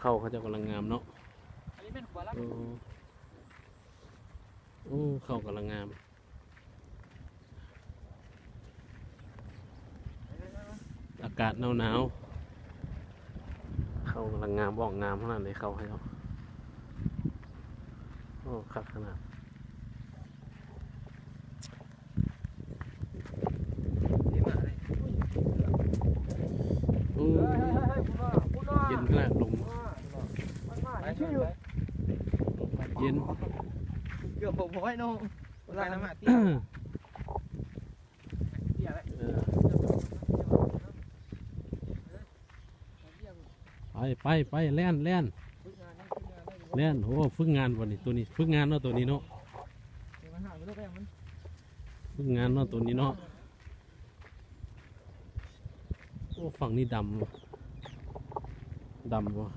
เข้าเขาเจะกำลังงามเนาะอันนี้เป็นหัวลักโอ้โอ้เข้ากำลังงามอากาศหนาวหนาวๆเข้ากำลังงามบอกงามขนาดเลยเข้าให้เขาโอ้คักขนาดนี่มาเลยโอ้เย็นขนาดลม ไปช่วยอยู่ เย็นเกือบผมไว้น้องไปน้ำมาตีเตี้ยเลยเออไปไปไปแล่นแล่นแล่นโอ้ฝึกงานวันนี้ตัวนี้ฝึกงานเนาะตัวนี้เนาะเดี๋ยวมันหาไม่รู้ไปมันฝึกงานเนาะตัวนี้เนาะโอ้ฝั่งนี้ดำว่ะดำว่ะ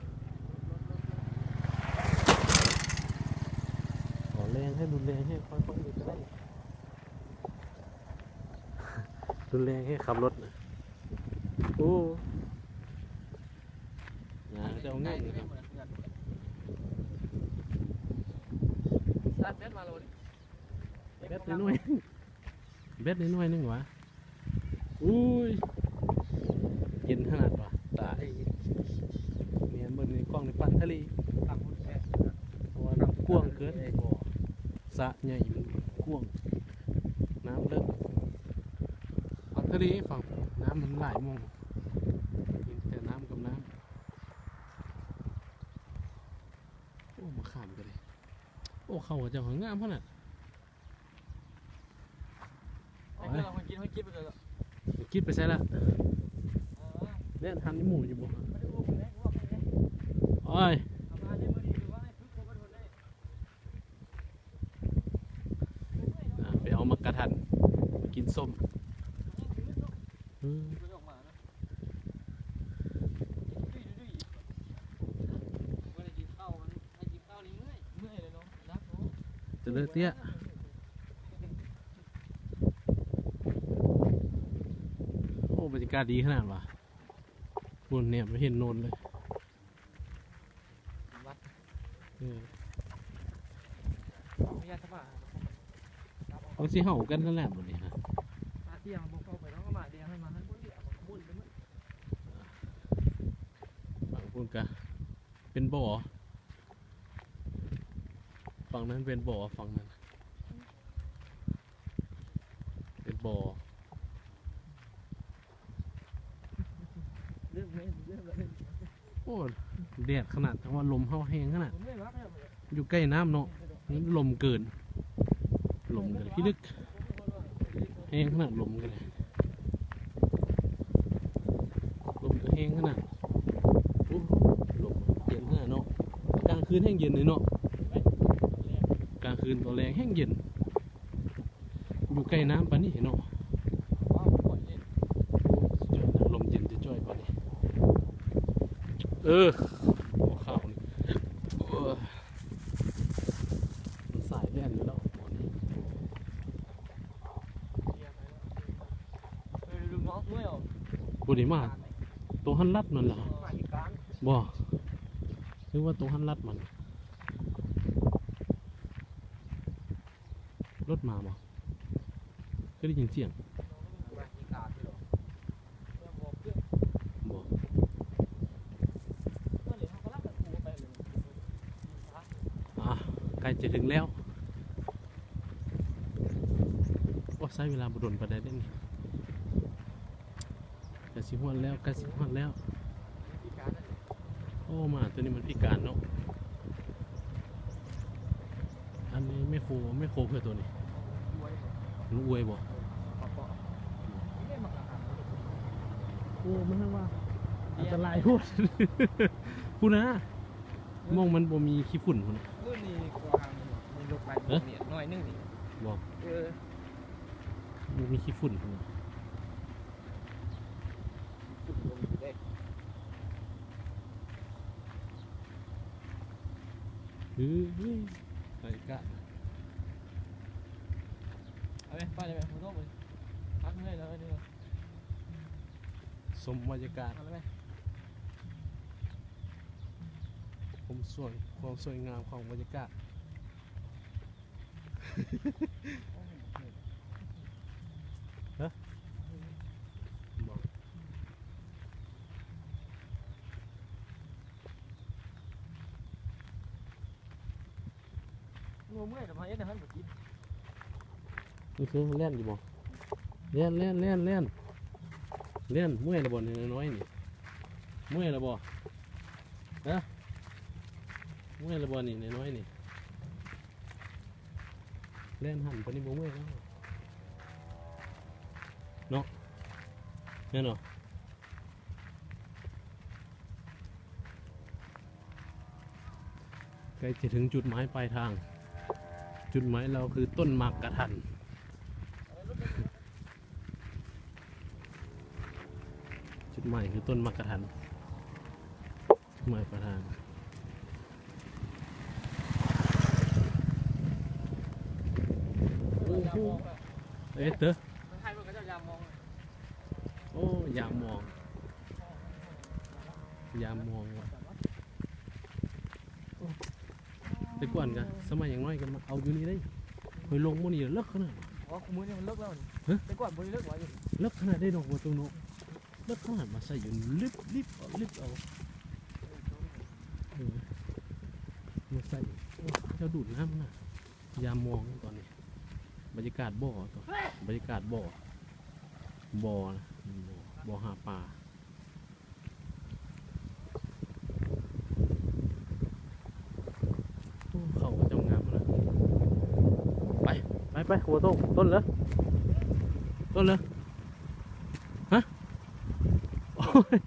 ขอแรงให้รุนแรงให้ค่อยๆดูก็ได้รุนแรงให้ขับรถนะโอ้ยาจะเอาเงินนะครับสัตว์เบ็ดมาเลยเบ็ดน้อยๆเบ็ดน้อยๆนึงวะอุ้ยเย็นขนาดวะตายเนียนบนในกล้องในปั่นทะเลต่างคนแค่เพราะว่าน้ำกว้างเกิน สระใหญ่มันกว้างน้ำเลิกฝั่งทะเลฝั่งน้ำมันหลายโมงเห็นแต่น้ำกับน้ำโอ้มาขามกันเลยโอ้เขาเจะหางงามขนาดไอ้เพื่อนเราคนกินเขาคิดไปเลยคิดไปใช่ละเล่นทันนี่หมูอยู่บ่โอ้ยอะไปเอามากระทันไปกินส้มอืมเจะเลือกเตี้ยโอ้บรรยากาศดีขนาดว่ะบนเนี่ยไม่เห็นโนนเลยเออเอาสิเห่ากันนั่นแหละบนนี้ฮะเตี้ยบอกเข้าไปแล้วก็มาเดียให้มาให้บุญเดียวบุญไปมั้ง ฝั่ง คุณกะเป็นบ่อฝั่งนั้นเป็นบ่อฝั่งนั้น เป็นบ่อเรื่องไม่เรื่องอะไรโอ้แดดขนาดแต่ว่าลมเข้าแห้งขนาด ไม่รักเลยอยู่ใกล้น้ำเนาะลมเกิน ลมกันเลยพี่ลึกแห้งขนาดลมกันเลยลมก็แห้งขนาดโอ้ลมเย็นขนาดเนาะกลาง คืนแห้งเย็นเลยเนาะกลางคืนตอนแรงแห้งเย็น อยู่ใกล้น้ำปะนี่เนาะว้าวปล่อยเล่นโอ้สุดยอดนะลมเย็นจะจ้อยปะนี่เออหัวเข่านี่เออมันสายแล่นอยู่แล้วหมอนี่เออลุงน้องด้วยเหรอบุรีมาตัวหันลัดมันเหรอม ครั้งบ่นึกว่าตัวหันลัดมัน รถมาบ่ก็ได้ยินเสียงมาอีกาก็รักกันกูไปเลยอะใกล้จะถึงแล้วว่าใช้เวลาบุดนไปได้เด้นี่กล้สิฮอดแล้วใกล้สิฮอดแล้ว โอ้หมาตัวนี้มันพิการเนาะอันนี้ไม่โคไม่โคเพื่อตัวนี้ด้วยมันอวยบ่ปะปะไม่ได้มาหาโอ้มันทั้งว่าอันตรายพูดพูดนะมองมันบ่มีขี้ฝุ่นพุ่นน่ะเมื่อนี่กวางมันลงไปเนี่ยน้อยนึงนี่บอกเออบ่มีขี้ฝุ่นพุ่น น่ะจุดลงอยู่ได้เฮ้ยกะเอาไปไปเลยไปผมต้องไปพักเมื่อยแล้วนี่สมบรรยากาศเอาเลยไปความสวยความสวยงามของบรรยากาศฮะบอก งัว เมื่อยแต่มาเอ็ดให้มันบ่กินนี่คือเล่นอยู่บ่เล่นเล่นเล่นเล่นเล่นเมื่อยและบ่นน้อยนี่เมื่อยและบ่ฮะเมื่อยและบ่นี่น้อยนี่เล่นหันไปนี่บ่เมื่อยแล้วเนาะแม่นเนาะใกล้จะถึงจุดหมายปลายทาง จุดหมายเราคือต้นหมากกระทัน จุดหมายคือต้นหมากกระทัน จุดหมายปลายทางโอ้โหเอ๊ะเต๋อมันให้มันก็จะยามมองโอ้ยามมอง ยามมองว่ะโอ้แต่ก่อนกันส มัยอย่างน้อยกันมาเอาอยู่นี่ได้เคยลงมันนี่เลิกขนาดอ๋อคุมื้อนี้มันเลิกแล้วนี่ฮะแต่ก่อนบ่ได้เลิกไว้อยู่เลิกขนาดได้ดอกบัวตัวโนเลิกขนาดมาใส่อยู่ลิบลิบเอาลิบเอาเออมาใส่โอ้เจ้าดูดน้ำน่ะยามมองตอนนี้ บรรยากาศบ่อตัวบรรยากาศบ่อบ่อนะบ่อบ่อหาปลาโอ้เขาก็จงงามนะไป ไปหัวต้งต้นเลยต้นเลยฮะโอ้ย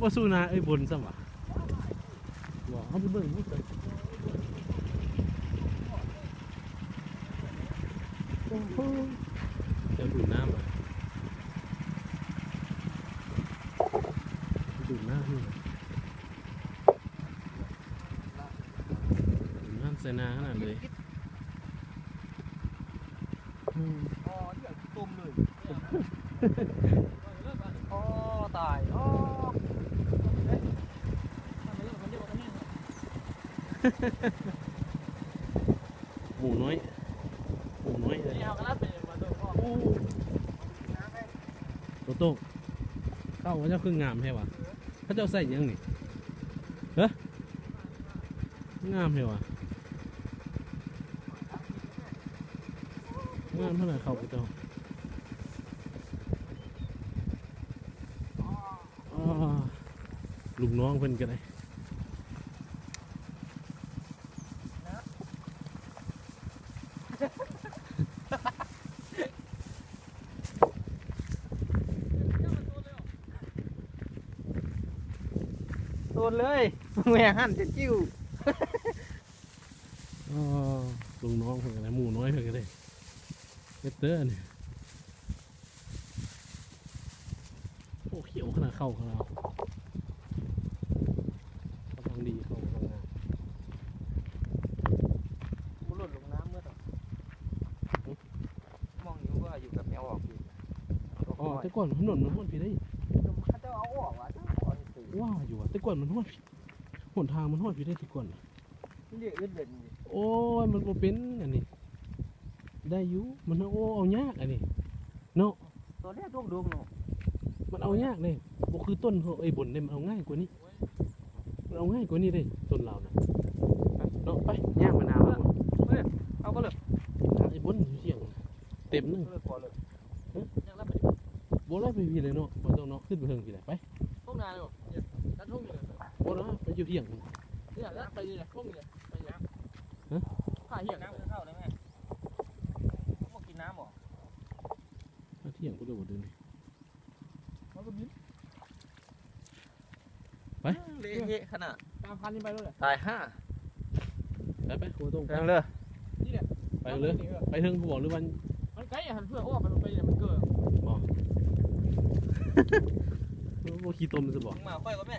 ว่าสู้นาไอ้บนซะวะบอกเอาไปเบิ่งมุดเลยโอ้โหเดี๋ยวดูดน้ำอะดูน้ำนี่ดูน้ำใส่นาขนาดเลย อ๋อที่แบบตุ่มเลยอ๋อตายอ๋อหมูน้อยหมูน้อยเลยโตโต้เข้าว่าเจ้าคืองามใช่ปะเขาเจ้าใส่ยังนี่เฮ้ยงามใช่ปะามเท่าไหร่เขาเจ้าอ้าลูกน้องเพิ่นกันเลยโดนเลยแหวหันจะจิ้วอ้าลูกน้องเพิ่นกันเลยหมูน้อยเพิ่นกันเลย เอสเตอร์นี่โอ้เขียวขนาดเข้าของเรากำลังดีเข้ากำลังงามกูหล่นลงน้ำเมื่อตอนมองอยู่ว่าอยู่กับแมวออกอยู่อ๋อแต่ก่อนถนนมันห้วนพี่ได้เขาจะเอาออกวะจ้าขอที่สื่อว่าอยู่อะแต่ก่อนมันห้วนพี่หนทางมันห้วนพี่ได้แต่ก่อนน่ะนี่เรียกอื่นเป็นนี่โอ้ยมันบ่เป็นอันนี้ ได้อยู่มันโอ้เอายากอันนี้เนาะตัวแรกดวงดวงเนาะมันเอายากเลยบ่คือต้นเขาไอ้ยบนเนี่ยมันเอาง่ายกว่านี้มันเอาง่ายกว่านี้เลยต้นเราน่ะเนาะไปย่างมะนาวเอาเอาก็เลยไอ้บนอยู่เสียงเต็มหนึงก็เลยพอเลยยังรับไปบ่ไล่ไปพี่เลยเนาะบ่ต้องเนาะขึ้นไปเทิงพี่แหละไปพวกนายเนาะตัดทุ่งอยู่บ่นะไปอยู่เที่ยงเนี่ยแล้วไปเลยทุ่งอยู่ไปยังฮะผ่าเหี้ยน้ำเข้าได้ไหมพวกกินน้ำหรอ มาเที่ยงกูจะบ่เดินมันก็บินไปเละเทะขนาดตามพันนี้ไปเลยตายห้าไปไปกูต้องไปแรงเลยไปเรือไปเทิงกูบอกหรือมันมันไกลหันเพื่ออ้อมันไปเนี่ยมันเกิดบ่บ่ขี้ตมจะบอกมาค่อยก็แม่